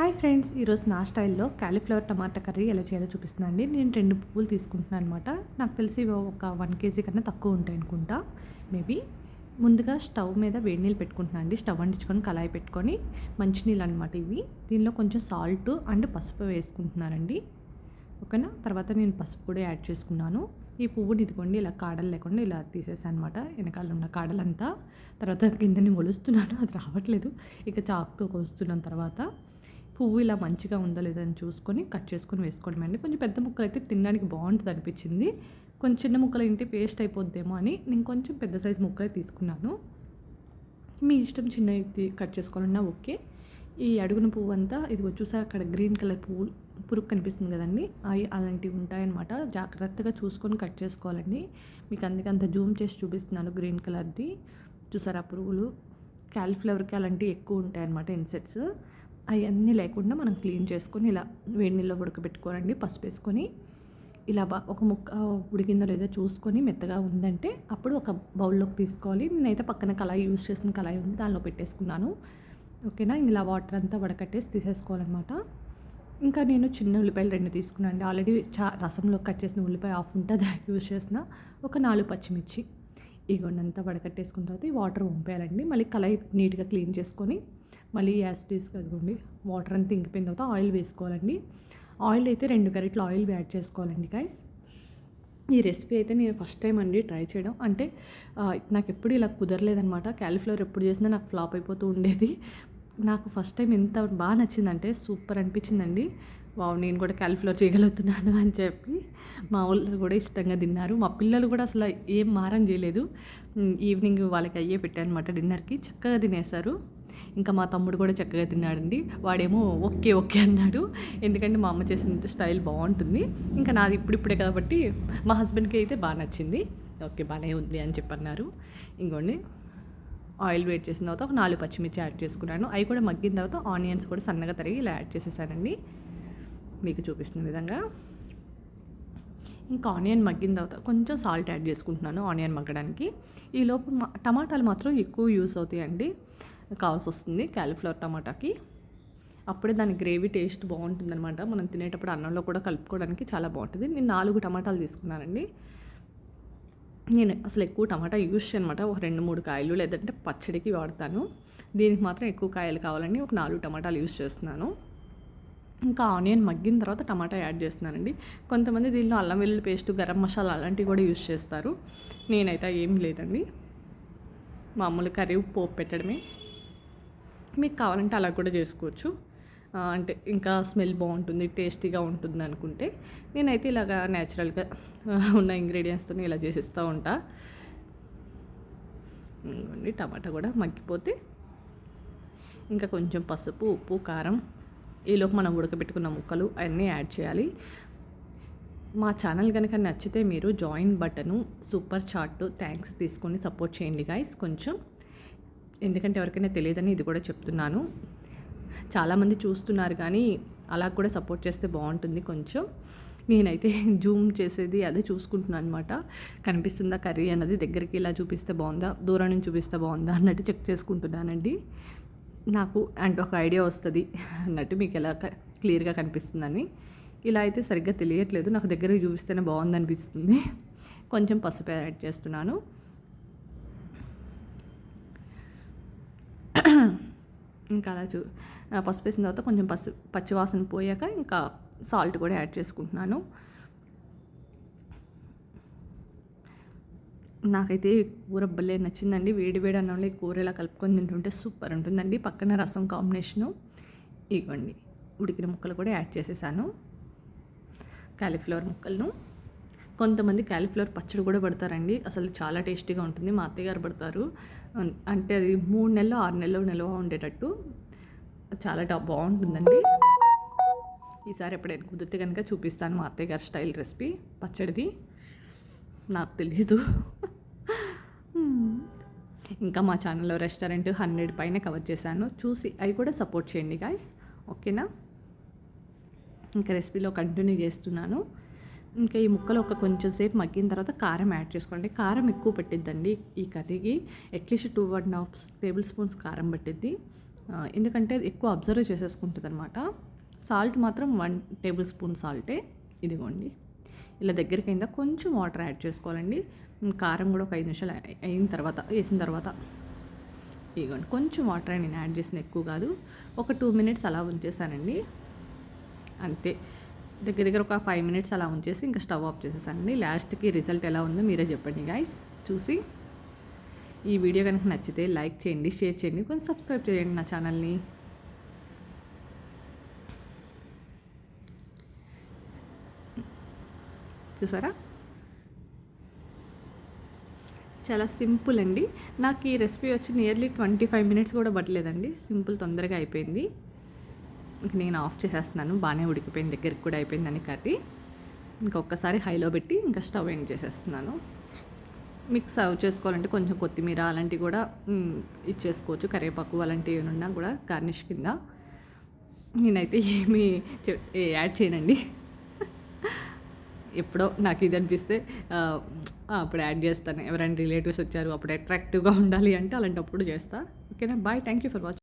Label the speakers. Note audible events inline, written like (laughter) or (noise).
Speaker 1: Hi friends ఈరోజు నా స్టైల్లో క్యాలీఫ్లవర్ టమాటా కర్రీ ఎలా చేయాలో చూపిస్తున్నాను అండి. నేను రెండు పువ్వులు తీసుకుంటున్నాను అనమాట నాకు తెలిసి ఒక వన్ కేజీ కన్నా తక్కువ ఉంటాయి అనుకుంటా. మేబీ ముందుగా స్టవ్ మీద వేడి నీళ్ళు పెట్టుకుంటున్నాను అండి. స్టవ్ అంటించుకొని కళాయి పెట్టుకొని మంచినీళ్ళు అనమాట ఇవి. దీనిలో కొంచెం సాల్ట్ అండ్ పసుపు వేసుకుంటున్నానండి ఓకేనా? తర్వాత నేను పసుపు కూడా యాడ్ చేసుకున్నాను. ఈ పువ్వుని ఇదిగోండి ఇలా కాడలు లేకుండా ఇలా తీసేసాను అనమాట వెనకాల ఉన్న కాడలంతా. తర్వాత కిందని మొలుస్తున్నాను. అది రావట్లేదు. ఇక చాకుతో కోస్తున్నాను తర్వాత. పువ్వు ఇలా మంచిగా ఉందో లేదో అని చూసుకొని కట్ చేసుకొని వేసుకోవడం అండి. కొంచెం పెద్ద ముక్కలు అయితే తినడానికి బాగుంటుంది అనిపించింది. కొంచెం చిన్న ముక్కలు ఏంటి పేస్ట్ అయిపోద్దేమో అని నేను కొంచెం పెద్ద సైజు ముక్కలు తీసుకున్నాను. మీ ఇష్టం చిన్నవి కట్ చేసుకోవాలన్నా ఓకే. ఈ అడుగున పువ్వు అంతా ఇది చూసారు అక్కడ గ్రీన్ కలర్ పువ్వు పురుగు కనిపిస్తుంది కదండి. అవి అలాంటివి ఉంటాయన్నమాట. జాగ్రత్తగా చూసుకొని కట్ చేసుకోవాలండి. మీకు అందుకే అంత జూమ్ చేసి చూపిస్తున్నాను గ్రీన్ కలర్ది చూసారా పురుగులు? క్యాలిఫ్లవర్కి అలాంటివి ఎక్కువ ఉంటాయన్నమాట ఇన్సెట్స్. అవన్నీ లేకుండా మనం క్లీన్ చేసుకొని ఇలా వేడి నీళ్ళలో ఉడకబెట్టుకోనండి పసుపు వేసుకొని ఇలా బా ఒక ముక్క ఉడికిందో లేదో చూసుకొని మెత్తగా ఉందంటే అప్పుడు ఒక బౌల్లోకి తీసుకోవాలి. నేనైతే పక్కన కళాయి యూజ్ చేసిన కళాయి ఉంది దానిలో పెట్టేసుకున్నాను. ఓకేనా? ఇలా వాటర్ అంతా వడకట్టేసి తీసేసుకోవాలన్నమాట. ఇంకా నేను చిన్న ఉల్లిపాయలు రెండు తీసుకున్నాను అండి. ఆల్రెడీ చా రసంలో కట్ చేసిన ఉల్లిపాయ ఆఫ్ ఉంటుంది యూజ్ చేసిన. ఒక నాలుగు పచ్చిమిర్చి. ఇగొండంతా వడకట్టేసుకున్న తర్వాత ఈ వాటర్ పంపేయాలండి మళ్ళీ కళాయి నీట్గా క్లీన్ చేసుకొని మళ్ళీ యాసిడీస్ కదుకోండి వాటర్ అంతా ఇంకిపోయిన తర్వాత ఆయిల్ వేసుకోవాలండి. ఆయిల్ అయితే రెండు గరిటలు ఆయిల్ యాడ్ చేసుకోవాలండి గైస్ ఈ రెసిపీ అయితే నేను ఫస్ట్ టైం అండి ట్రై చేయడం. అంటే నాకు ఎప్పుడు ఇలా కుదరలేదనమాట క్యాలీఫ్లవర్ ఎప్పుడు చేసినా నాకు ఫ్లాప్ అయిపోతూ ఉండేది. నాకు ఫస్ట్ టైం ఎంత బాగా నచ్చిందంటే సూపర్ అనిపించిందండి. వావ్ నేను కూడా క్యాలిఫ్లవర్ చేయగలుగుతున్నాను అని చెప్పి మా వాళ్ళు కూడా ఇష్టంగా తిన్నారు. మా పిల్లలు కూడా అసలు ఏం మారం చేయలేదు. ఈవినింగ్ వాళ్ళకి అయ్యే పెట్టానమాట అనమాట డిన్నర్కి. చక్కగా తినేశారు. ఇంకా మా తమ్ముడు కూడా చక్కగా తిన్నాడండి. వాడేమో ఓకే ఓకే అన్నాడు. ఎందుకంటే మా అమ్మ చేసిన స్టైల్ బాగుంటుంది. ఇంకా నాది ఇప్పుడిప్పుడే కాబట్టి మా హస్బెండ్కి అయితే బాగా నచ్చింది. ఓకే బాగానే ఉంది అని చెప్పన్నారు. ఇంకోండి. ఆయిల్ వేడి చేసిన తర్వాత ఒక నాలుగు పచ్చిమిర్చి యాడ్ చేసుకున్నాను. అవి కూడా మగ్గిన తర్వాత ఆనియన్స్ కూడా సన్నగా తరిగి ఇలా యాడ్ చేసేసానండి. మీకు చూపిస్తున్న విధంగా. ఇంకా ఆనియన్ మగ్గిన తర్వాత కొంచెం సాల్ట్ యాడ్ చేసుకుంటున్నాను ఆనియన్ మగ్గడానికి. ఈ లోపు టమాటాలు మాత్రం ఎక్కువ యూస్ అవుతాయండి. కావాల్సి వస్తుంది క్యాలీఫ్లవర్ టమాటాకి. అప్పుడే దాని గ్రేవీ టేస్ట్ బాగుంటుందన్నమాట. మనం తినేటప్పుడు అన్నంలో కూడా కలుపుకోవడానికి చాలా బాగుంటుంది. నేను నాలుగు టమాటాలు తీసుకున్నానండి. నేను అసలు ఎక్కువ టమాటా యూస్ చేయనమాట ఒక రెండు మూడు కాయలు లేదంటే పచ్చడికి వాడతాను. దీనికి మాత్రం ఎక్కువ కాయలు కావాలని ఒక నాలుగు టమాటాలు యూస్ చేస్తున్నాను. ఇంకా ఆనియన్ మగ్గిన తర్వాత టమాటా యాడ్ చేస్తున్నానండి. కొంతమంది దీనిలో అల్లం వెల్లుల్లి పేస్ట్ గరం మసాలా అలాంటివి కూడా యూస్ చేస్తారు. నేనైతే ఏం లేదండి. మామూలు కర్రీ పోపు పెట్టడమే. మీకు కావాలంటే అలా కూడా చేసుకోవచ్చు. అంటే ఇంకా స్మెల్ బాగుంటుంది టేస్టీగా ఉంటుంది అనుకుంటే నేనైతే ఇలాగా న్యాచురల్గా ఉన్న ఇంగ్రీడియంట్స్తో ఇలా చేసిస్తూ ఉంటా. ఇంకోండి టమాటా కూడా మగ్గిపోతే ఇంకా కొంచెం పసుపు ఉప్పు కారం ఈలోపు మనం ఉడకబెట్టుకున్న ముక్కలు అవన్నీ యాడ్ చేయాలి. మా ఛానల్ కనుక నచ్చితే మీరు join button super chat thanks తీసుకొని సపోర్ట్ చేయండి గాయస్ కొంచెం. ఎందుకంటే ఎవరికైనా తెలియదని ఇది కూడా చెప్తున్నాను. చాలామంది చూస్తున్నారు కానీ అలా కూడా సపోర్ట్ చేస్తే బాగుంటుంది కొంచెం. నేనైతే (laughs) జూమ్ చేసేది అదే చూసుకుంటున్నాను అనమాట కనిపిస్తుందా కర్రీ అన్నది దగ్గరికి ఇలా చూపిస్తే బాగుందా? దూరం నుంచి చూపిస్తే బాగుందా? అన్నట్టు చెక్ చేసుకుంటున్నానండి. నాకు అంటే ఒక ఐడియా వస్తుంది అన్నట్టు మీకు ఎలా క్లియర్గా కనిపిస్తుందని. ఇలా అయితే సరిగ్గా తెలియట్లేదు. నాకు దగ్గరికి చూపిస్తేనే బాగుంది అనిపిస్తుంది కొంచెం పసుపు యాడ్ చేస్తున్నాను. ఇంకా అలా చూ పసుపు వేసిన తర్వాత కొంచెం పసు పచ్చివాసన పోయాక ఇంకా సాల్ట్ కూడా యాడ్ చేసుకుంటున్నాను. నాకైతే కూర భలే నచ్చిందండి. వేడి వేడి అన్నంలో కూర ఇలా కలుపుకొని తింటుంటే సూపర్ ఉంటుందండి. పక్కన రసం కాంబినేషను. ఇవ్వండి ఉడికిన ముక్కలు కూడా యాడ్ చేసేసాను. క్యాలీఫ్లవర్ ముక్కలను. కొంతమంది క్యాలీఫ్లవర్ పచ్చడి కూడా పడతారండి. అసలు చాలా టేస్టీగా ఉంటుంది. మా అత్తయ్య గారు పడతారు. అంటే అది మూడు నెలలు ఆరు నెలలు నిల్వ ఉండేటట్టు. చాలా బాగుంటుందండి. ఈసారి ఎప్పుడైనా కుదిరితే కనుక చూపిస్తాను మా అత్తయ్య గారి స్టైల్ రెసిపీ పచ్చడిది. నాకు తెలీదు. ఇంకా మా ఛానల్లో రెస్టారెంట్ హండ్రెడ్ పైన కవర్ చేశాను. చూసి అవి కూడా సపోర్ట్ చేయండి గాయస్. ఓకేనా? ఇంకా రెసిపీలో కంటిన్యూ చేస్తున్నాను. ఇంకా ఈ ముక్కలు ఒక కొంచెం సేపు మగ్గిన తర్వాత కారం యాడ్ చేసుకోండి. కారం ఎక్కువ పెట్టిద్దండి ఈ కర్రీకి. At least two and half table spoons కారం పట్టిద్ది. ఎందుకంటే ఎక్కువ అబ్జర్వ్ చేసేసుకుంటుంది అనమాట సాల్ట్ మాత్రం వన్ టేబుల్ స్పూన్ సాల్టే ఇదిగోండి. ఇలా దగ్గరికి అయిందా కొంచెం వాటర్ యాడ్ చేసుకోవాలండి. కారం కూడా ఒక ఐదు నిమిషాలు అయిన తర్వాత వేసిన తర్వాత. ఇదిగోండి. కొంచెం వాటర్ నేను యాడ్ చేసిన ఎక్కువ కాదు. ఒక టూ మినిట్స్ అలా ఉంచేసానండి. అంతే. దగ్గర దగ్గర ఒక ఫైవ్ మినిట్స్ అలా ఉంచేసి ఇంకా స్టవ్ ఆఫ్ చేసేసానండి లాస్ట్కి రిజల్ట్ ఎలా ఉందో మీరే చెప్పండి గాయస్ చూసి ఈ వీడియో కనుక నచ్చితే లైక్ చేయండి షేర్ చేయండి కొంచెం సబ్స్క్రైబ్ చేయండి నా ఛానల్ని చూసారా? చాలా సింపుల్ అండి. నాకు ఈ రెసిపీ వచ్చి నియర్లీ ట్వంటీ ఫైవ్ మినిట్స్ కూడా పట్టలేదండి. సింపుల్ తొందరగా అయిపోయింది. ఇంక నేను ఆఫ్ చేసేస్తున్నాను బాగానే ఉడికిపోయింది దగ్గరికి కూడా అయిపోయిందని కర్రీ. ఇంకొకసారి హైలో పెట్టి ఇంకా స్టవ్ ఎండ్ చేసేస్తున్నాను. మిక్స్ సర్వ్ చేసుకోవాలంటే కొంచెం కొత్తిమీర అలాంటివి కూడా ఇచ్చేసుకోవచ్చు. కరివేపాకు అలాంటివి ఏమైనా ఉన్నా కూడా గార్నిష్ కింద. నేనైతే ఏమీ యాడ్ చేయనండి. ఎప్పుడో నాకు ఇది అనిపిస్తే అప్పుడు యాడ్ చేస్తాను. ఎవరైనా రిలేటివ్స్ వచ్చారు అప్పుడు అట్రాక్టివ్గా ఉండాలి అంటే అలాంటప్పుడు చేస్తా. ఓకేనా? Bye thank you for watching